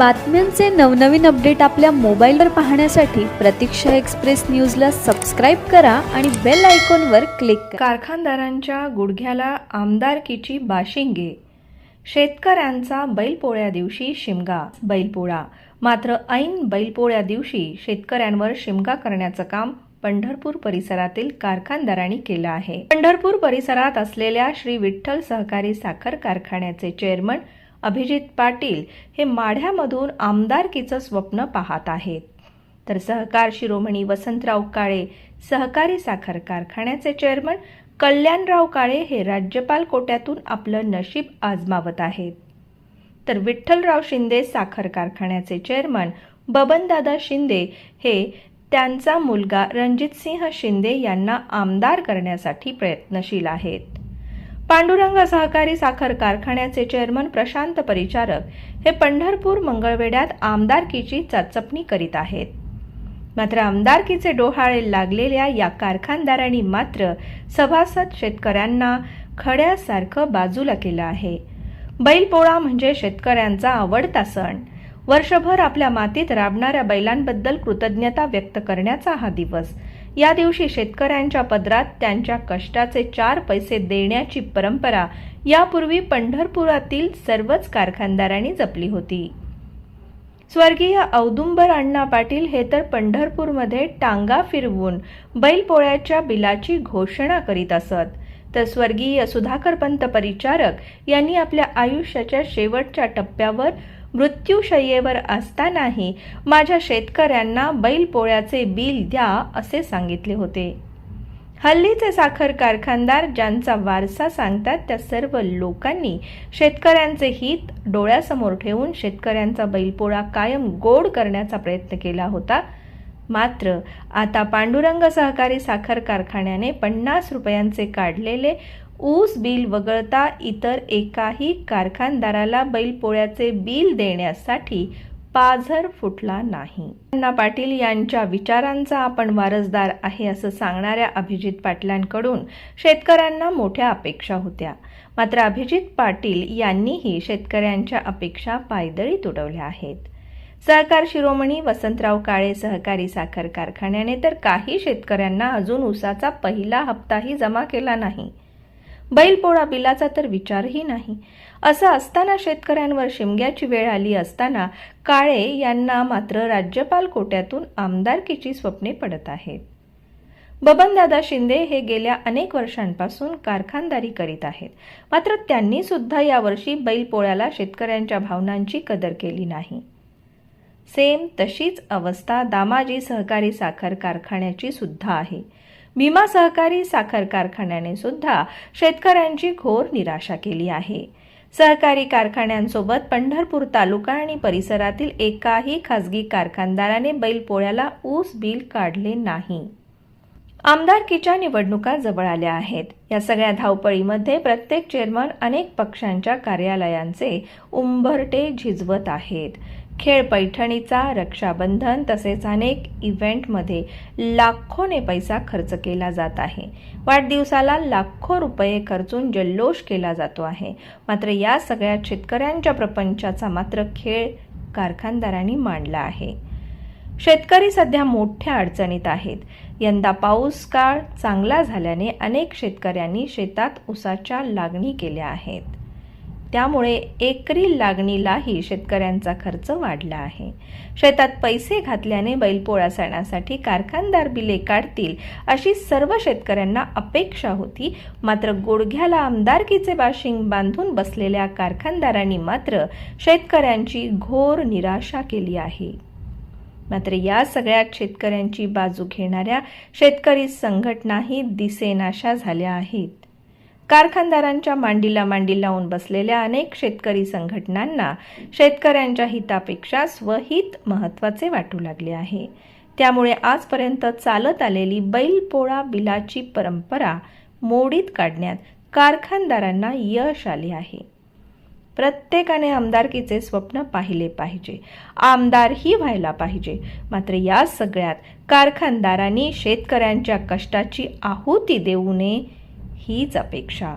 बातम्यांचे नवनवीन अपडेट आपल्या मोबाईलवर पाहण्यासाठी प्रतीक्षा एक्सप्रेस न्यूजला सबस्क्राईब करा आणि बेल आयकॉनवर क्लिक करा. कारखानदारांच्या गुडघ्याला आमदारकीची बाशिंगे. शेतकऱ्यांचा बैलपोळ्या दिवशी शिमगा बैलपोळा. मात्र ऐन बैलपोळ्या दिवशी शेतकऱ्यांवर शिमगा करण्याचं काम पंढरपूर परिसरातील कारखानदारांनी केलं आहे. पंढरपूर परिसरात असलेल्या श्री विठ्ठल सहकारी साखर कारखान्याचे चेअरमन अभिजित पाटील हे माढ्यामधून आमदारकीचं स्वप्न पाहत आहेत. तर सहकार शिरोमणी वसंतराव काळे सहकारी साखर कारखान्याचे चेअरमन कल्याणराव काळे हे राज्यपाल कोट्यातून आपलं नशीब आजमावत आहेत. तर विठ्ठलराव शिंदे साखर कारखान्याचे चेअरमन बबनदादा शिंदे हे त्यांचा मुलगा रणजितसिंह शिंदे यांना आमदार करण्यासाठी प्रयत्नशील आहेत. पांडुरंग सहकारी साखर कारखान्याचे चेअरमन प्रशांत परिचारक हे पंढरपूर मंगळवेढ्यात आमदारकीची चाचपणी करीत आहेत. मात्र आमदारकीचे डोहाळे लागलेल्या या कारखानदारांनी मात्र सभासद शेतकऱ्यांना खड्यासारखं बाजूला केलं आहे. बैलपोळा म्हणजे शेतकऱ्यांचा आवडता सण. वर्षभर आपल्या मातीत राबणाऱ्या बैलांबद्दल कृतज्ञता व्यक्त करण्याचा हा दिवस. या दिवशी शेतकऱ्यांच्या पदरात त्यांच्या कष्टाचे चार पैसे देण्याची परंपरा यापूर्वी पंढरपुरातील सर्वच कारखानदारांनी जपली होती. स्वर्गीय औदुंबर अण्णा पाटील हे तर पंढरपूरमध्ये टांगा फिरवून बैलपोळ्याच्या बिलाची घोषणा करीत असत. तर स्वर्गीय सुधाकरपंत परिचारक यांनी आपल्या आयुष्याच्या शेवटच्या टप्प्यावर मृत्यूशय्येवर असतानाही माझ्या शेतकऱ्यांना बैलपोळ्याचे बिल द्या असे सांगितले होते. हल्लीचे साखर कारखानदार ज्यांचा वारसा सांगतात त्या सर्व लोकांनी शेतकऱ्यांचे हित डोळ्यासमोर ठेवून शेतकऱ्यांचा बैलपोळा कायम गोड करण्याचा प्रयत्न केला होता. मात्र आता पांडुरंग सहकारी साखर कारखान्याने पन्नास रुपयांचे काढलेले ऊस बिल वगळता इतर एकाही कारखानदाराला बैलपोळ्याचे बिल देण्यासाठी पाझर फुटला नाही. अण्णा पाटील यांच्या विचारांचा आपण वारसदार आहे असं सांगणाऱ्या अभिजित पाटलांकडून शेतकऱ्यांना मोठ्या अपेक्षा होत्या. मात्र अभिजित पाटील यांनीही शेतकऱ्यांच्या अपेक्षा पायदळी तुडवल्या आहेत. सहकार शिरोमणी वसंतराव काळे सहकारी साखर कारखान्याने तर काही शेतकऱ्यांना अजून ऊसाचा पहिला हप्ताही जमा केला नाही. बैलपोळा बिलाचा तर विचारही नाही. असं असताना शेतकऱ्यांवर शिमग्याची वेळ आली असताना काळे यांना मात्र राज्यपाल कोट्यातून आमदारकीची स्वप्ने पडत आहेत. बबनदादा शिंदे हे गेल्या अनेक वर्षांपासून कारखानदारी करीत आहेत. मात्र त्यांनी सुद्धा यावर्षी बैलपोळ्याला शेतकऱ्यांच्या भावनांची कदर केली नाही. सेम तशीच अवस्था दामाजी सहकारी साखर कारखान्याची सुद्धा आहे. भीमा सहकारी साखर कारखान्याने सुद्धा शेतकऱ्यांची घोर निराशा केली आहे. सहकारी कारखान्यांसोबत पंढरपूर तालुका आणि परिसरातील एकाही खासगी कारखानदाराने बैलपोळ्याला ऊस बिल काढले नाही. आमदारकीच्या निवडणुका जवळ आल्या आहेत. या सगळ्या धावपळीमध्ये प्रत्येक चेअरमन अनेक पक्षांच्या कार्यालयांचे उंबरटे झिजवत आहेत. खेळ पैठणीचा रक्षाबंधन तसेच अनेक इव्हेंटमध्ये लाखोने पैसा खर्च केला जात आहे. वाढदिवसाला लाखो रुपये खर्चून जल्लोष केला जातो आहे. मात्र या सगळ्या शेतकऱ्यांच्या प्रपंचाचा मात्र खेळ कारखानदारांनी मांडला आहे. शेतकरी सध्या मोठ्या अडचणीत आहेत. यंदा पाऊस काळ चांगला झाल्याने अनेक शेतकऱ्यांनी शेतात ऊसाच्या लागणी केल्या आहेत. त्यामुळे एकरी लागणीलाही शेतकऱ्यांचा खर्च वाढला आहे. शेतात पैसे घातल्याने बैलपोळा सणासाठी कारखानदार बिले काढतील अशी सर्व शेतकऱ्यांना अपेक्षा होती. मात्र गुडघ्याला आमदारकीचे बाशिंग बांधून बसलेल्या कारखानदारांनी मात्र शेतकऱ्यांची घोर निराशा केली आहे. मात्र या सगळ्यात शेतकऱ्यांची बाजू घेणाऱ्या शेतकरी संघटनाही दिसेनाशा झाल्या आहेत. कारखानदारांच्या मांडीला मांडी लावून बसलेल्या अनेक शेतकरी संघटनांना शेतकऱ्यांच्या हितापेक्षा स्वहित महत्त्वाचे वाटू लागले आहे. त्यामुळे आजपर्यंत चालत आलेली बैलपोळा बिलाची परंपरा मोडीत काढण्यात कारखानदारांना यश आले आहे. प्रत्येकाने आमदारकीचे स्वप्न पाहिले पाहिजे. आमदारही व्हायला पाहिजे. मात्र या सगळ्यात कारखानदारांनी शेतकऱ्यांच्या कष्टाची आहुती देऊ नये हीच अपेक्षा